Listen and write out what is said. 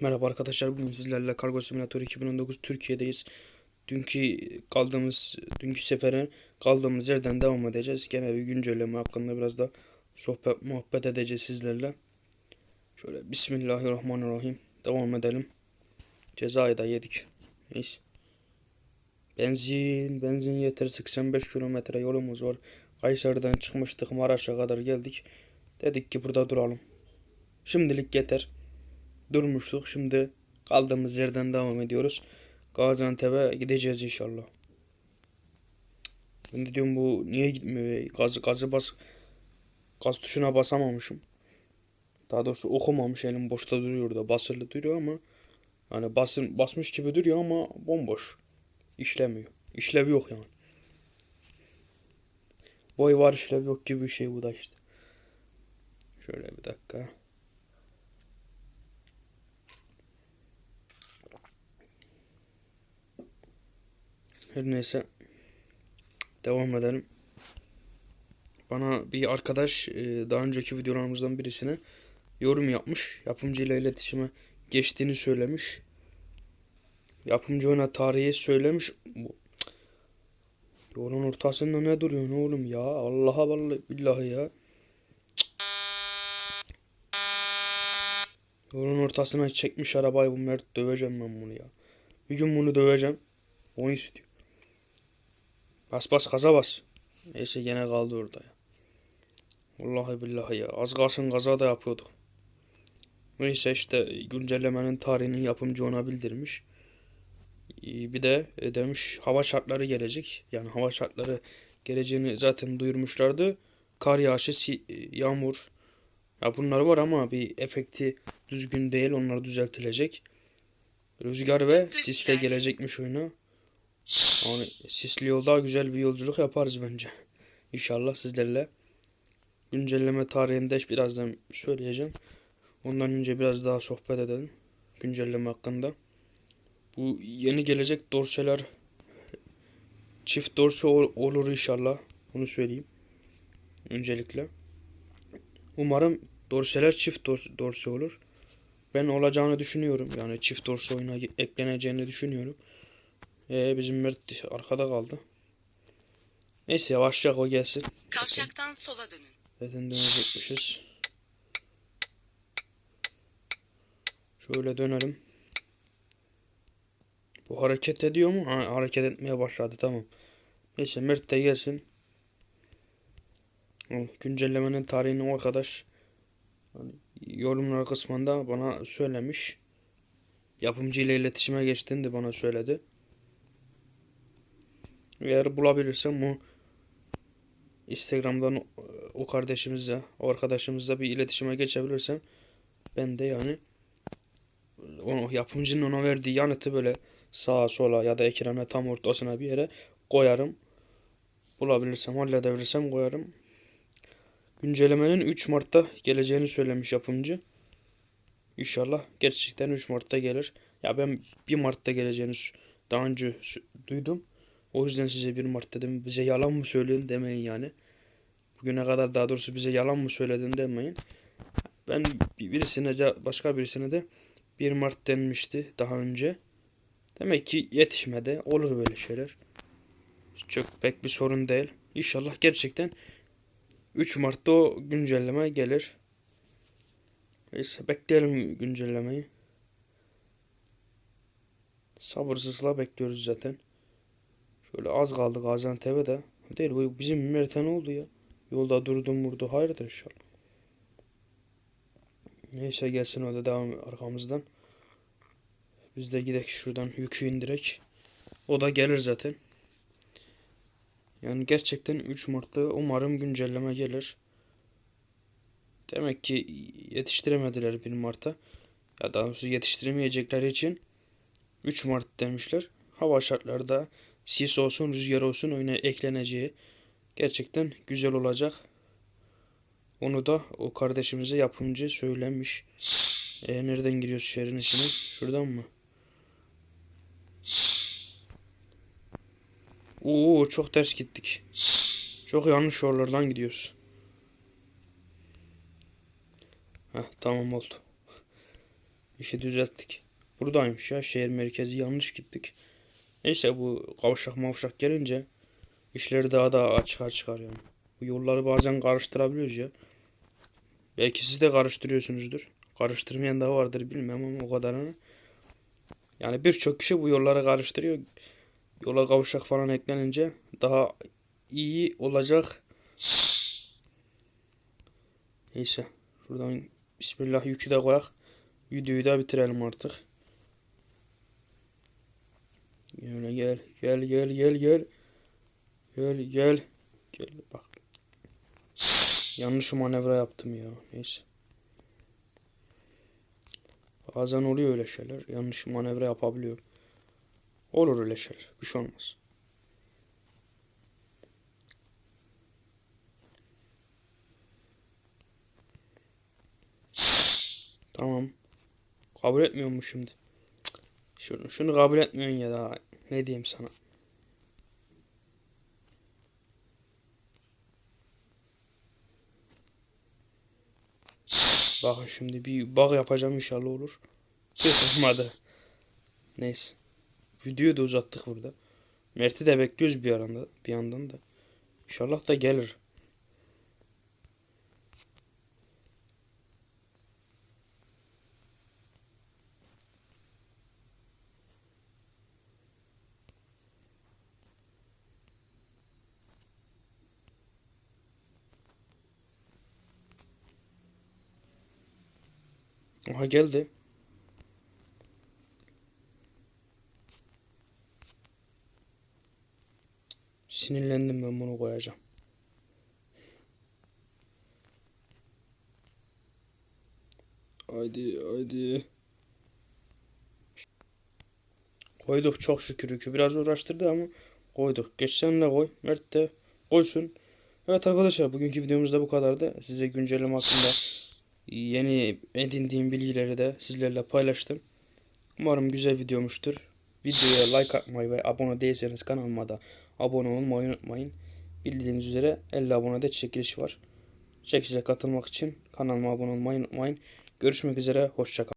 Merhaba arkadaşlar bugün sizlerle Kargo Simülatör 2019 Türkiye'deyiz. Dünkü kaldığımız dünkü sefere kaldığımız yerden devam edeceğiz. Gene bir güncelleme hakkında biraz da sohbet muhabbet edeceğiz sizlerle. Şöyle Bismillahirrahmanirrahim devam edelim. Cezayı da yedik. Neyse. Benzin, benzin yeter 85 kilometre yolumuz var. Kayseri'den çıkmıştık Maraş'a kadar geldik. Dedik ki burada duralım. Şimdilik yeter durmuştuk. Şimdi kaldığımız yerden devam ediyoruz. Gaziantep'e gideceğiz inşallah. Ben de diyorum bu niye gitmiyor? Gazı, gazı bas gaz tuşuna basamamışım. Daha doğrusu okumamış elim boşta duruyor da basılı duruyor ama hani basın basmış gibi duruyor ama bomboş. İşlemiyor. İşlevi yok yani. Boy var işlevi yok gibi bir şey bu da işte. Şöyle bir dakika. Her neyse. Devam edelim. Bana bir arkadaş e, daha önceki videolarımızdan birisine yorum yapmış. Yapımcıyla iletişime geçtiğini söylemiş. Yapımcı ona tarihi söylemiş. Bu- Yolun ortasında ne duruyorsun oğlum ya? Allah'a vallahi billahi ya. Yolun ortasına çekmiş arabayı bu Mert döveceğim ben bunu ya. Bir gün bunu döveceğim. Onu istiyor. Bas bas gaza bas. Neyse gene kaldı orada ya. Vallahi billahi ya. Az kalsın gaza da yapıyorduk. Neyse işte güncellemenin tarihini yapımcı ona bildirmiş. Ee, Bir de e, demiş hava şartları gelecek. Yani hava şartları geleceğini zaten duyurmuşlardı. Kar yağışı, e, yağmur. Ya bunlar var ama bir efekti düzgün değil. Onlar düzeltilecek. Rüzgar ve sisle gelecekmiş oyuna. Yani sisli yolda güzel bir yolculuk yaparız bence. İnşallah sizlerle. Güncelleme tarihinde birazdan söyleyeceğim. Ondan önce biraz daha sohbet edelim. Güncelleme hakkında. Bu yeni gelecek dorseler çift dorse ol- olur inşallah. Onu söyleyeyim. Öncelikle. Umarım dorseler çift dors- dorse olur. Ben olacağını düşünüyorum. Yani çift dorse oyuna ekleneceğini düşünüyorum. Ee, bizim Mert arkada kaldı. Neyse yavaşça o gelsin. Kavşaktan sola dönün. Zaten dönecekmişiz. Şöyle dönelim. Bu hareket ediyor mu? Ha, hareket etmeye başladı tamam. Neyse Mert de gelsin. Güncellemenin tarihini o arkadaş hani yorumlar kısmında bana söylemiş. Yapımcı ile iletişime geçtiğini de bana söyledi. Eğer bulabilirsem o Instagram'dan o- kardeşimizle, o arkadaşımızla bir iletişime geçebilirsem ben de yani o yapımcının ona verdiği yanıtı böyle sağa sola ya da ekrana tam ortasına bir yere koyarım. Bulabilirsem, halledebilirsem koyarım. Güncellemenin 3 Mart'ta geleceğini söylemiş yapımcı. İnşallah gerçekten 3 Mart'ta gelir. Ya ben 1 Mart'ta geleceğini daha önce duydum. O yüzden size 1 Mart dedim. Bize yalan mı söyledin demeyin yani. Bugüne kadar daha doğrusu bize yalan mı söyledin demeyin. Ben bir- birisine başka birisine de 1 Mart denmişti daha önce. Demek ki yetişmedi. Olur böyle şeyler. Çok pek bir sorun değil. İnşallah gerçekten 3 Mart'ta o güncelleme gelir. Neyse bekleyelim güncellemeyi. Sabırsızla bekliyoruz zaten. Şöyle az kaldı Gaziantep'e de. Değil bu bizim Mert'e ne oldu ya? Yolda durdum vurdu. Hayırdır inşallah. Neyse gelsin o da devam arkamızdan. Biz de gidelim şuradan yükü indirek. O da gelir zaten. Yani gerçekten 3 Mart'ta umarım güncelleme gelir. Demek ki yetiştiremediler 1 Mart'a. Ya daha doğrusu yetiştiremeyecekleri için 3 Mart demişler. Hava şartlarda sis olsun rüzgar olsun oyuna ekleneceği gerçekten güzel olacak. Onu da o kardeşimize yapımcı söylemiş. E, nereden giriyoruz şehrin içine? Şuradan mı? Oo çok ters gittik. Çok yanlış yollardan gidiyoruz. Heh, tamam oldu. İşi düzelttik. Buradaymış ya. Şehir merkezi yanlış gittik. Neyse bu kavşak mavşak gelince işleri daha da açığa çıkar yani. Bu yolları bazen karıştırabiliyoruz ya. Belki siz de karıştırıyorsunuzdur. Karıştırmayan da vardır bilmem ama o kadarını. Yani birçok kişi bu yolları karıştırıyor. Yola kavşak falan eklenince daha iyi olacak. Neyse. Şuradan Bismillah yükü de koyak. Videoyu da bitirelim artık. Gel gel gel gel gel gel. Gel gel. Gel bak. Yanlış manevra yaptım ya. Neyse. Bazen oluyor öyle şeyler. Yanlış manevra yapabiliyor. Olur öyle şeyler. Bir şey olmaz. Tamam. Kabul etmiyor mu şimdi? Şunu, şunu kabul etmiyorsun ya da ne diyeyim sana. Bakın şimdi bir bug yapacağım inşallah olur. Olmadı. Neyse. Videoyu da uzattık burada. Mert'i de bekliyoruz bir aranda, bir yandan da. İnşallah da gelir. Aha geldi. Sinirlendim ben bunu koyacağım. Haydi haydi. Koyduk çok şükür yükü. Biraz uğraştırdı ama koyduk. Geç sen de koy. Mert de koysun. Evet arkadaşlar bugünkü videomuz da bu kadardı. Size güncelleme hakkında yeni edindiğim bilgileri de sizlerle paylaştım. Umarım güzel videomuştur. Videoya like atmayı ve abone değilseniz kanalıma da abone olmayı unutmayın. Bildiğiniz üzere 50 abonede çekiliş var. Çekilişe katılmak için kanalıma abone olmayı unutmayın. Görüşmek üzere, hoşçakalın.